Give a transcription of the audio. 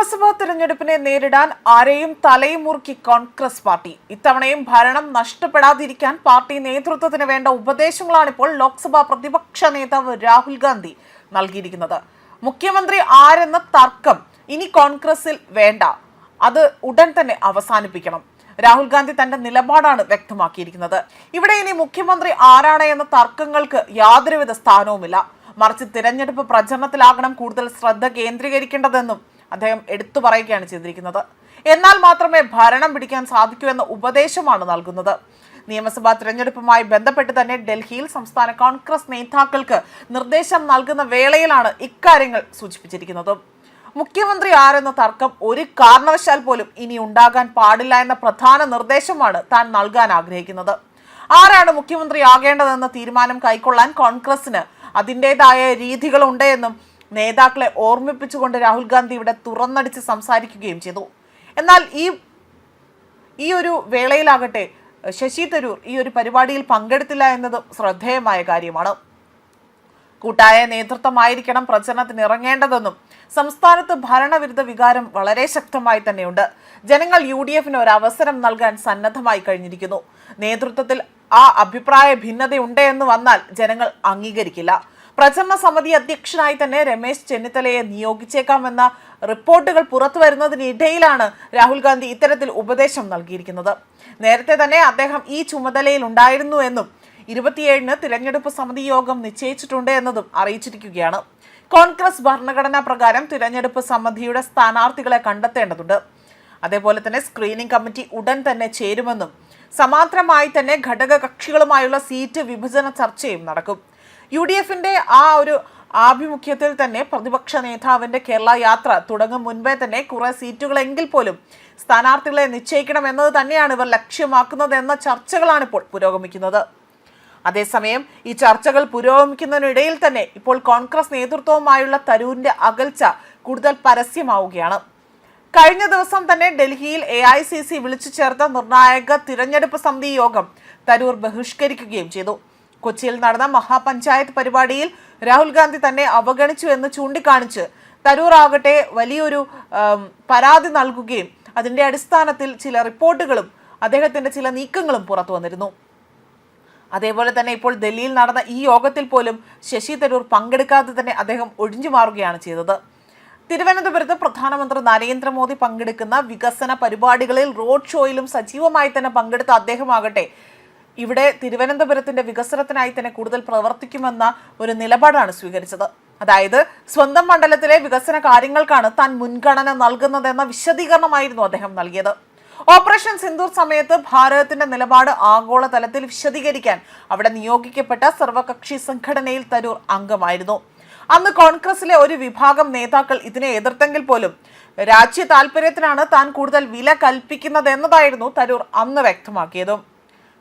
നിയമസഭാ തെരഞ്ഞെടുപ്പിനെ നേരിടാൻ ആരെയും തലയും മുറുക്കി കോൺഗ്രസ് പാർട്ടി. ഇത്തവണയും ഭരണം നഷ്ടപ്പെടാതിരിക്കാൻ പാർട്ടി നേതൃത്വത്തിന് വേണ്ട ഉപദേശങ്ങളാണ് ഇപ്പോൾ ലോക്സഭാ പ്രതിപക്ഷ നേതാവ് രാഹുൽ ഗാന്ധി നൽകിയിരിക്കുന്നത്. മുഖ്യമന്ത്രി ആരെന്ന തർക്കം ഇനി കോൺഗ്രസിൽ വേണ്ട. അത് ഉടൻ തന്നെ അവസാനിപ്പിക്കണം. രാഹുൽ ഗാന്ധി തന്റെ നിലപാടാണ് വ്യക്തമാക്കിയിരിക്കുന്നത്. ഇവിടെ ഇനി മുഖ്യമന്ത്രി ആരാണ് എന്ന തർക്കങ്ങൾക്ക് യാതൊരുവിധ സ്ഥാനവുമില്ല. മറിച്ച് തിരഞ്ഞെടുപ്പ് പ്രചരണത്തിലാകണം കൂടുതൽ ശ്രദ്ധ കേന്ദ്രീകരിക്കേണ്ടതെന്നും അദ്ദേഹം എടുത്തു പറയുകയാണ് ചെയ്തിരിക്കുന്നത്. എന്നാൽ മാത്രമേ ഭരണം പിടിക്കാൻ സാധിക്കൂ എന്ന ഉപദേശമാണ് നൽകുന്നത്. നിയമസഭാ തിരഞ്ഞെടുപ്പുമായി ബന്ധപ്പെട്ട് തന്നെ ഡൽഹിയിൽ സംസ്ഥാന കോൺഗ്രസ് നേതാക്കൾക്ക് നിർദ്ദേശം നൽകുന്ന വേളയിലാണ് ഇക്കാര്യങ്ങൾ സൂചിപ്പിച്ചിരിക്കുന്നത്. മുഖ്യമന്ത്രി ആരെന്ന തർക്കം ഒരു കാരണവശാൽ പോലും ഇനി ഉണ്ടാകാൻ പാടില്ല എന്ന പ്രധാന നിർദ്ദേശമാണ് താൻ നൽകാൻ ആഗ്രഹിക്കുന്നത്. ആരാണ് മുഖ്യമന്ത്രി ആകേണ്ടതെന്ന തീരുമാനം കൈക്കൊള്ളാൻ കോൺഗ്രസിന് അതിന്റെതായ രീതികളുണ്ട് എന്നും നേതാക്കളെ ഓർമ്മിപ്പിച്ചുകൊണ്ട് രാഹുൽ ഗാന്ധി ഇവിടെ തുറന്നടിച്ച് സംസാരിക്കുകയും ചെയ്തു. എന്നാൽ ഈ ഈ ഒരു വേളയിലാകട്ടെ ശശി തരൂർ ഈ ഒരു പരിപാടിയിൽ പങ്കെടുത്തില്ല എന്നത് ശ്രദ്ധേയമായ കാര്യമാണ്. കൂട്ടായ നേതൃത്വമായിരിക്കണം പ്രചരണത്തിന് ഇറങ്ങേണ്ടതെന്നും സംസ്ഥാനത്ത് ഭരണവിരുദ്ധ വികാരം വളരെ ശക്തമായി തന്നെയുണ്ട്. ജനങ്ങൾ യു ഡി എഫിന് ഒരു അവസരം നൽകാൻ സന്നദ്ധമായി കഴിഞ്ഞിരിക്കുന്നു. നേതൃത്വത്തിൽ ആ അഭിപ്രായ ഭിന്നതയുണ്ട് എന്ന് വന്നാൽ ജനങ്ങൾ അംഗീകരിക്കില്ല. പ്രചരണ സമിതി അധ്യക്ഷനായി തന്നെ രമേശ് ചെന്നിത്തലയെ നിയോഗിച്ചേക്കാമെന്ന റിപ്പോർട്ടുകൾ പുറത്തു വരുന്നതിനിടയിലാണ് രാഹുൽ ഗാന്ധി ഇത്തരത്തിൽ ഉപദേശം നൽകിയിരിക്കുന്നത്. നേരത്തെ തന്നെ അദ്ദേഹം ഈ ചുമതലയിൽ ഉണ്ടായിരുന്നു എന്നും ഇരുപത്തിയേഴിന് തിരഞ്ഞെടുപ്പ് സമിതി യോഗം നിശ്ചയിച്ചിട്ടുണ്ട് എന്നതും അറിയിച്ചിരിക്കുകയാണ്. കോൺഗ്രസ് ഭരണഘടനാ പ്രകാരം തിരഞ്ഞെടുപ്പ് സമിതിയുടെ സ്ഥാനാർത്ഥികളെ കണ്ടെത്തേണ്ടതുണ്ട്. അതേപോലെ തന്നെ സ്ക്രീനിംഗ് കമ്മിറ്റി ഉടൻ തന്നെ ചേരുമെന്നും സമാന്തരമായി തന്നെ ഘടക കക്ഷികളുമായുള്ള സീറ്റ് വിഭജന ചർച്ചയും നടക്കും. യു ഡി എഫിന്റെ ആ ഒരു ആഭിമുഖ്യത്തിൽ തന്നെ പ്രതിപക്ഷ നേതാവിന്റെ കേരള യാത്ര തുടങ്ങും മുൻപേ തന്നെ കുറേ സീറ്റുകളെങ്കിൽ പോലും സ്ഥാനാർത്ഥികളെ നിശ്ചയിക്കണം എന്നത് തന്നെയാണ് ഇവർ ലക്ഷ്യമാക്കുന്നത് എന്ന ചർച്ചകളാണ് ഇപ്പോൾ പുരോഗമിക്കുന്നത്. അതേസമയം ഈ ചർച്ചകൾ പുരോഗമിക്കുന്നതിനിടയിൽ തന്നെ ഇപ്പോൾ കോൺഗ്രസ് നേതൃത്വവുമായുള്ള തരൂരിന്റെ അകൽച്ച കൂടുതൽ പരസ്യമാവുകയാണ്. കഴിഞ്ഞ ദിവസം തന്നെ ഡൽഹിയിൽ എ ഐ സി സി വിളിച്ചു ചേർത്ത നിർണായക തിരഞ്ഞെടുപ്പ് സമിതി യോഗം തരൂർ ബഹിഷ്കരിക്കുകയും ചെയ്തു. കൊച്ചിയിൽ നടന്ന മഹാപഞ്ചായത്ത് പരിപാടിയിൽ രാഹുൽ ഗാന്ധി തന്നെ അവഗണിച്ചു എന്ന് ചൂണ്ടിക്കാണിച്ച് തരൂർ ആകട്ടെ വലിയൊരു പരാതി നൽകുകയും അതിന്റെ അടിസ്ഥാനത്തിൽ ചില റിപ്പോർട്ടുകളും അദ്ദേഹത്തിന്റെ ചില നീക്കങ്ങളും പുറത്തു വന്നിരുന്നു. അതേപോലെ തന്നെ ഇപ്പോൾ ഡൽഹിയിൽ നടന്ന ഈ യോഗത്തിൽ പോലും ശശി തരൂർ പങ്കെടുക്കാതെ തന്നെ അദ്ദേഹം ഒഴിഞ്ഞു മാറുകയാണ് ചെയ്തത്. തിരുവനന്തപുരത്ത് പ്രധാനമന്ത്രി നരേന്ദ്രമോദി പങ്കെടുക്കുന്ന വികസന പരിപാടികളിൽ റോഡ് ഷോയിലും സജീവമായി തന്നെ പങ്കെടുത്ത അദ്ദേഹമാകട്ടെ ഇവിടെ തിരുവനന്തപുരത്തിന്റെ വികസനത്തിനായി തന്നെ കൂടുതൽ പ്രവർത്തിക്കുമെന്ന ഒരു നിലപാടാണ് സ്വീകരിച്ചത്. അതായത് സ്വന്തം മണ്ഡലത്തിലെ വികസന കാര്യങ്ങൾക്കാണ് താൻ മുൻഗണന നൽകുന്നതെന്ന വിശദീകരണമായിരുന്നു അദ്ദേഹം നൽകിയത്. ഓപ്പറേഷൻ സിന്ദൂർ സമയത്ത് ഭാരതത്തിന്റെ നിലപാട് ആഗോളതലത്തിൽ വിശദീകരിക്കാൻ അവിടെ നിയോഗിക്കപ്പെട്ട സർവകക്ഷി സംഘടനയിൽ തരൂർ അംഗമായിരുന്നു. അന്ന് കോൺഗ്രസിലെ ഒരു വിഭാഗം നേതാക്കൾ ഇതിനെ എതിർത്തെങ്കിൽ പോലും രാജ്യ താല്പര്യത്തിനാണ് താൻ കൂടുതൽ വില കൽപ്പിക്കുന്നത് എന്നതായിരുന്നു തരൂർ അന്ന് വ്യക്തമാക്കിയതും.